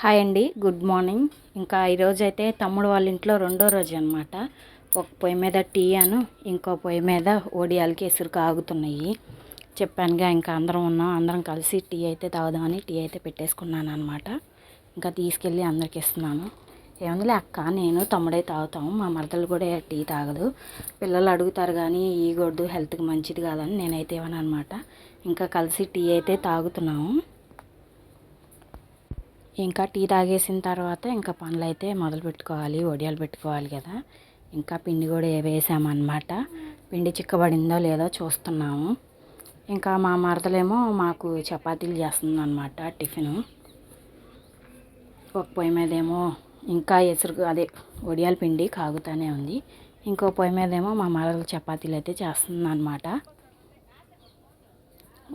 Hi అండి good morning. ఇంకా ఈరోజు అయితే తమ్ముడు వాళ్ళ ఇంట్లో రెండో రోజు అనమాట ఒక పొయ్యి మీద టీ అను ఇంకో పొయ్యి మీద ఓడియాలకి ఎసురు కాగుతున్నాయి. చెప్పానుగా ఇంకా అందరం ఉన్నాం అందరం కలిసి టీ అయితే తాగుదామని టీ అయితే పెట్టేసుకున్నాను అనమాట ఇంకా తీసుకెళ్ళి అందరికి ఇస్తున్నాను. ఏముందిలే అక్క నేను తమ్ముడే తాగుతాము మా మరదలు కూడా టీ తాగదు. పిల్లలు అడుగుతారు కానీ ఈ గొడ్డు హెల్త్కి మంచిది కాదని నేనైతే ఇవ్వను అనమాట ఇంకా కలిసి టీ అయితే తాగుతున్నాము. ఇంకా టీ తాగేసిన తర్వాత ఇంకా పనులు అయితే మొదలు పెట్టుకోవాలి వడియాలు పెట్టుకోవాలి కదా. ఇంకా పిండి కూడా వేసామన్నమాట. పిండి చిక్కబడిందో లేదో చూస్తున్నాము. ఇంకా మా మరదలేమో మాకు చపాతీలు చేస్తుంది అనమాట టిఫిను. ఒక పొయ్యి మీద ఏమో ఇంకా ఎసురు అదే వడియాల పిండి కాగుతానే ఉంది. ఇంకో పొయ్యి మీదేమో మా మరదలు చపాతీలు అయితే చేస్తుందన్నమాట.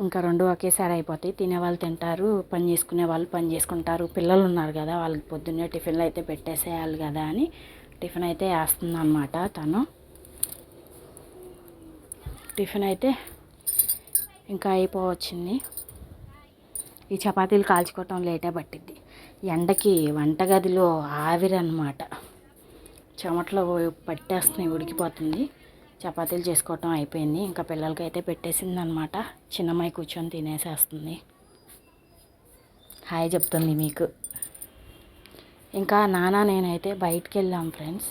ఇంకా రెండు ఒకేసారి అయిపోతాయి. తినేవాళ్ళు తింటారు పని చేసుకునే వాళ్ళు పని చేసుకుంటారు. పిల్లలు ఉన్నారు కదా వాళ్ళకి పొద్దున్నే టిఫిన్లు అయితే పెట్టేసేయాలి కదా అని టిఫిన్ అయితే వేస్తుందన్నమాట తను. టిఫిన్ అయితే ఇంకా అయిపోవచ్చింది. ఈ చపాతీలు కాల్చుకోవటం లేటే పట్టిద్ది. ఎండకి వంటగదిలో ఆవిరన్నమాట చెమటలో పట్టేస్తున్నాయి ఉడికిపోతుంది చపాతీలు చేసుకోవటం అయిపోయింది. ఇంకా పిల్లలకి అయితే పెట్టేసింది అనమాట చిన్నమ్మాయి కూర్చొని తినేసేస్తుంది. హాయ్ చెప్తుంది మీకు. ఇంకా నాన్న నేనైతే బయటికి వెళ్ళాం ఫ్రెండ్స్.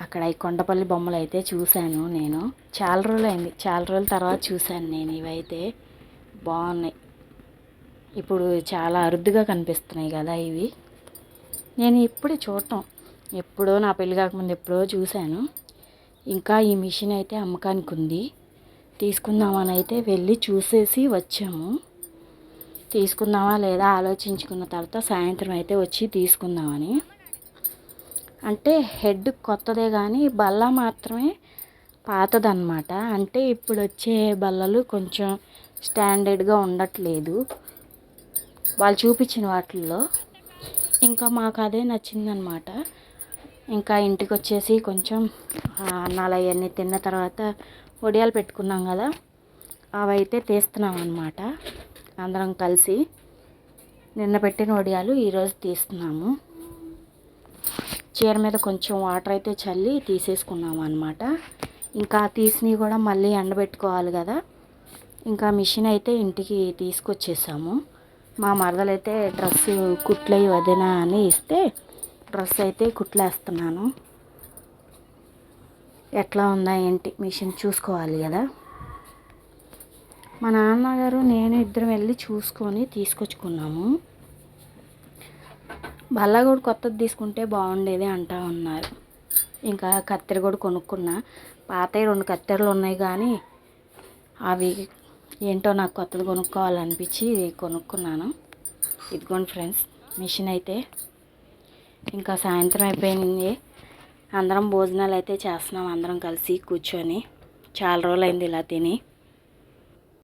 అక్కడ ఈ కొండపల్లి బొమ్మలు అయితే చూశాను నేను. చాలా రోజులు అయింది చాలా రోజుల తర్వాత చూశాను నేను. ఇవైతే బాగున్నాయి. ఇప్పుడు చాలా అరుదుగా కనిపిస్తున్నాయి కదా ఇవి. నేను ఇప్పుడే చూడటం. ఎప్పుడో నా పెళ్ళి కాకముందు ఎప్పుడో చూశాను. ఇంకా ఈ మిషన్ అయితే అమ్మకానికి ఉంది తీసుకుందామని అయితే వెళ్ళి చూసేసి వచ్చాము. తీసుకుందామా లేదా ఆలోచించుకున్న తర్వాత సాయంత్రం అయితే వచ్చి తీసుకుందామని. అంటే హెడ్ కొత్తదే కానీ బల్ల మాత్రమే పాతదన్నమాట. అంటే ఇప్పుడు వచ్చే బల్లలు కొంచెం స్టాండర్డ్గా ఉండట్లేదు. వాళ్ళు చూపించిన వాటిల్లో. ఇంకా మాకు అదే నచ్చిందనమాట ఇంకా ఇంటికి వచ్చేసి కొంచెం అన్నాలు అవన్నీ తిన్న తర్వాత వడియాలు పెట్టుకున్నాం కదా అవి అయితే తీస్తున్నాం అనమాట అందరం కలిసి నిన్న పెట్టిన వడియాలు ఈరోజు తీస్తున్నాము. చీర మీద కొంచెం వాటర్ అయితే చల్లి తీసేసుకున్నాము అనమాట ఇంకా తీసినవి కూడా మళ్ళీ ఎండబెట్టుకోవాలి కదా ఇంకా మిషన్ అయితే ఇంటికి తీసుకొచ్చేసాము. మా మరదలైతే డ్రెస్ కుట్లయి వదిన అని ఇస్తే డ్రెస్ అయితే కుట్లేస్తున్నాను. ఎట్లా ఉందా ఏంటి మిషన్ చూసుకోవాలి కదా. మా నాన్నగారు నేను ఇద్దరం వెళ్ళి చూసుకొని తీసుకొచ్చుకున్నాము. బల్ల కూడా కొత్తది తీసుకుంటే బాగుండేది అంటా ఉన్నారు. ఇంకా కత్తెర కూడా కొనుక్కున్నా. పాత రెండు కత్తెరలు ఉన్నాయి కానీ అవి ఏంటో నాకు కొత్తది కొనుక్కోవాలనిపించి కొనుక్కున్నాను. ఇదిగోండి ఫ్రెండ్స్ మిషన్ అయితే ఇంకా సాయంత్రం అయిపోయింది. అందరం భోజనాలు అయితే చేస్తున్నాం అందరం కలిసి కూర్చొని. చాలా రోజులైంది ఇలా తిని.